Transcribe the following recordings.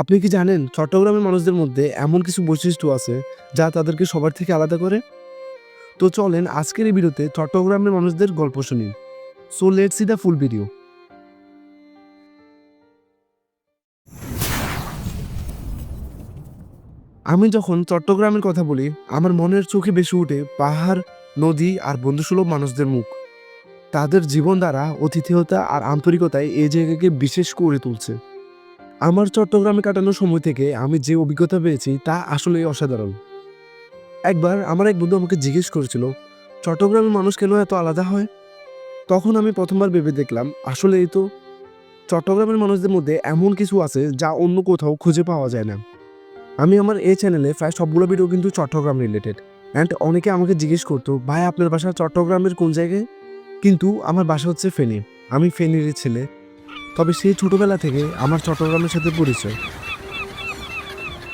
আপনি কি জানেন চট্টগ্রামের মানুষদের মধ্যে এমন কিছু বৈশিষ্ট্য আছে যা তাদেরকে সবার থেকে আলাদা করে? তো চলেন আজকের এই ভিডিওতে চট্টগ্রামের মানুষদের গল্প শুনি। So let see the full video আমি যখন চট্টগ্রামের কথা বলি, আমার মনের চোখে বেশি ওঠে পাহাড়, নদী আর বন্ধুসুলভ মানুষদের মুখ। তাদের জীবন দ্বারা অতিথিয়তা আর আন্তরিকতায় এই জায়গাকে বিশেষ করে তুলছে। আমার চট্টগ্রামে কাটানোর সময় থেকে আমি যে অভিজ্ঞতা পেয়েছি তা আসলেই অসাধারণ। একবার আমার এক বন্ধু আমাকে জিজ্ঞেস করেছিল, চট্টগ্রামের মানুষ কেন এত আলাদা হয়? তখন আমি প্রথমবার ভেবে দেখলাম আসলে এই তো, চট্টগ্রামের মানুষদের মধ্যে এমন কিছু আছে যা অন্য কোথাও খুঁজে পাওয়া যায় না। আমি আমার এই চ্যানেলে প্রায় সবগুলো ভিডিও কিন্তু চট্টগ্রাম রিলেটেড অ্যান্ড অনেকে আমাকে জিজ্ঞেস করতো, ভাই, আপনার বাসা চট্টগ্রামের কোন জায়গায়? কিন্তু আমার বাসা হচ্ছে ফেনী। আমি ফেনীর ছেলে তবে সেই ছোটবেলা থেকে আমার চট্টগ্রামের সাথে পরিচয়।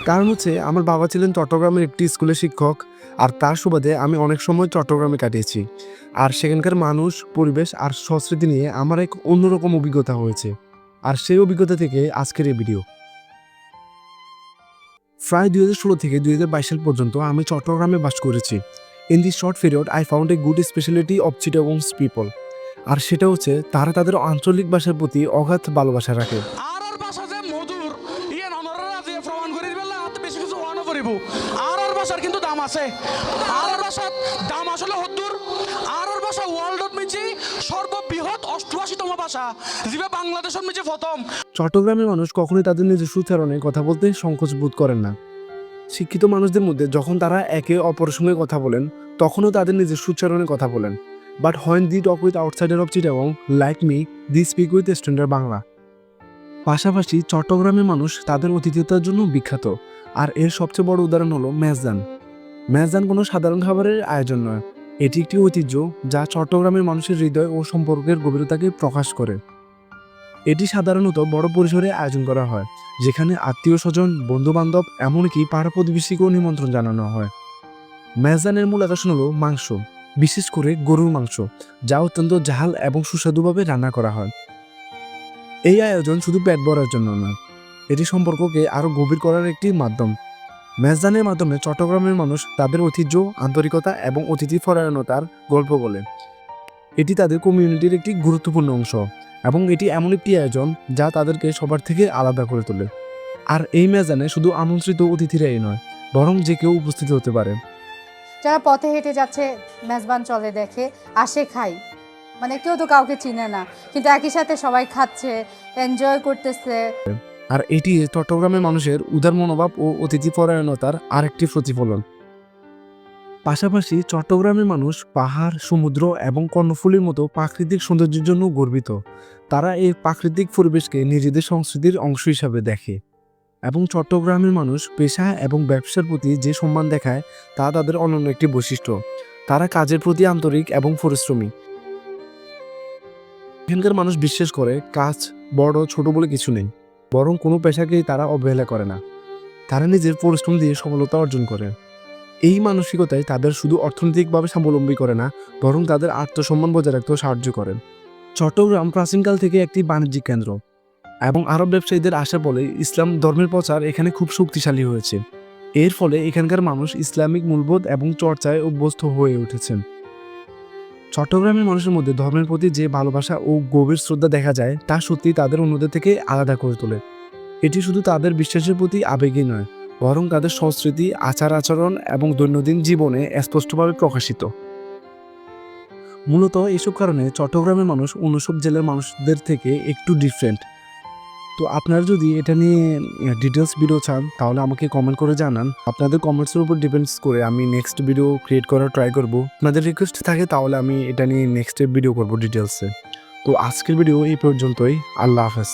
কারণ হচ্ছে, আমার বাবা ছিলেন চট্টগ্রামের একটি স্কুলের শিক্ষক, আর তার সুবাদে আমি অনেক সময় চট্টগ্রামে কাটিয়েছি। আর সেখানকার মানুষ, পরিবেশ আর সংস্কৃতি নিয়ে আমার এক অন্যরকম অভিজ্ঞতা হয়েছে। আর সেই অভিজ্ঞতা থেকে আজকের এই ভিডিও। প্রায় দুই হাজার ষোলো থেকে দুই হাজার বাইশ সাল পর্যন্ত আমি চট্টগ্রামে বাস করেছি। In this short period I found a good speciality of Chittagong's people আর সেটা হচ্ছে তারা তাদের আঞ্চলিক ভাষার প্রতি অগাধ ভালোবাসা রাখে। আর আর ভাষার কিন্তু দাম আছে। আর আর ভাষার দাম আসলে হদ্দুর। আর আর ভাষা ওয়ার্ল্ডত মিছি সর্ববৃহৎ অষ্টআশিতম ভাষা যিবা বাংলাদেশের মিছি প্রথম। চট্টগ্রামের মানুষ কখনোই তাদের নিজস্ব উচ্চারণে কথা বলতে সংকোচ বোধ করেন না। শিক্ষিত মানুষদের মধ্যে যখন তারা একে অপরের সঙ্গে কথা বলেন তখনও তাদের নিজস্ব উচ্চারণে কথা বলেন। But when they talk with outsider of Chittagong like me they speak with standard Bangla পাশাপাশি চট্টগ্রামের মানুষ তাদের অতিথিয়তার জন্য বিখ্যাত। আর এর সবচেয়ে বড় উদাহরণ হলো মেজদান। মেজদান কোনো সাধারণ খাবারের আয়োজন নয়। এটি একটি ঐতিহ্য যা চট্টগ্রামের মানুষের হৃদয় ও সম্পর্কের গভীরতাকে প্রকাশ করে। এটি সাধারণত বড় পরিসরে আয়োজন করা হয়, যেখানে আত্মীয় স্বজন বন্ধু বান্ধব এমনকি পাড়া প্রতিবেশীকেও নিমন্ত্রণ জানানো হয়। মেজানের মূল আকর্ষণ হলো মাংস। বিশেষ করে গরুর মাংস, যা অত্যন্ত ঝাল এবং সুস্বাদুভাবে রান্না করা হয়। এই আয়োজন শুধু পেট ভরার জন্য নয়, এটি সম্পর্ককে আরও গভীর করার একটি মাধ্যম। মেজদানের মাধ্যমে চট্টগ্রামের মানুষ তাদের ঐতিহ্য, আন্তরিকতা এবং অতিথি পরায়ণতার গল্প বলে। এটি তাদের কমিউনিটির একটি গুরুত্বপূর্ণ অংশ এবং এটি এমন একটি আয়োজন যা তাদেরকে সবার থেকে আলাদা করে তোলে। আর এই মেজানে শুধু আমন্ত্রিত অতিথিরাই নয়, বরং যে কেউ উপস্থিত হতে পারে। যারা পথে হেঁটে যাচ্ছে, মেজবান চলে দেখে আসে খাই। মানে কেউ তো কাউকে চিনে না, কিন্তু একই সাথে সবাই খাচ্ছে এনজয় করতেছে। আর এটি চট্টগ্রামের মানুষের উদার মনোভাব ও অতিথি পরায়ণতার আরেকটি প্রতিফলন। পাশাপাশি চট্টগ্রামের মানুষ পাহাড়, সমুদ্র এবং কর্ণফুলীর মতো প্রাকৃতিক সৌন্দর্যের জন্য গর্বিত। তারা এই প্রাকৃতিক পরিবেশকে নিজেদের সংস্কৃতির অংশ হিসাবে দেখে। এবং চট্টগ্রামের মানুষ পেশা এবং ব্যবসার প্রতি যে সম্মান দেখায় তা তাদের অনন্য একটি বৈশিষ্ট্য। তারা কাজের প্রতি আন্তরিক এবং পরিশ্রমী। এখানকার মানুষ বিশ্বাস করে কাজ বড় ছোট বলে কিছু নেই, বরং কোনো পেশাকেই তারা অবহেলা করে না। তারা নিজের পরিশ্রম দিয়ে সফলতা অর্জন করে। এই মানসিকতায় তাদের শুধু অর্থনৈতিকভাবে স্বাবলম্বী করে না, বরং তাদের আত্মসম্মান বজায় রাখতেও সাহায্য করেন চট্টগ্রাম প্রাচীনকাল থেকে একটি বাণিজ্যিক কেন্দ্র। এবং আরব ব্যবসায়ীদের আশা বলে ইসলাম ধর্মের প্রচার এখানে খুব শক্তিশালী হয়েছে। এর ফলে এখানকার মানুষ ইসলামিক মূলবোধ এবং চর্চায় অভ্যস্ত হয়ে উঠেছেন চট্টগ্রামের মানুষের মধ্যে ধর্মের প্রতি যে ভালোবাসা ও গভীর শ্রদ্ধা দেখা যায়, তা সত্যি তাদের অন্যদের থেকে আলাদা করে তোলে। এটি শুধু তাদের বিশ্বাসের প্রতি আবেগই নয়, বরং তাদের সংস্কৃতি, আচার আচরণ এবং দৈনন্দিন জীবনে স্পষ্টভাবে প্রকাশিত। মূলত এসব কারণে চট্টগ্রামের মানুষ অন্য সব জেলার মানুষদের থেকে একটু ডিফারেন্ট তো আপনারা যদি এটা নিয়ে ডিটেলস ভিডিও চান, তাহলে আমাকে কমেন্ট করে জানান। আপনাদের কমেন্টসের উপর ডিপেন্ডস করে আমি নেক্সট ভিডিও ক্রিয়েট করার ট্রাই করব। আপনাদের রিকোয়েস্ট থাকে, তাহলে আমি এটা নিয়ে নেক্সট ভিডিও করব ডিটেলসে তো আজকের ভিডিও এই পর্যন্তই। আল্লাহ হাফেজ।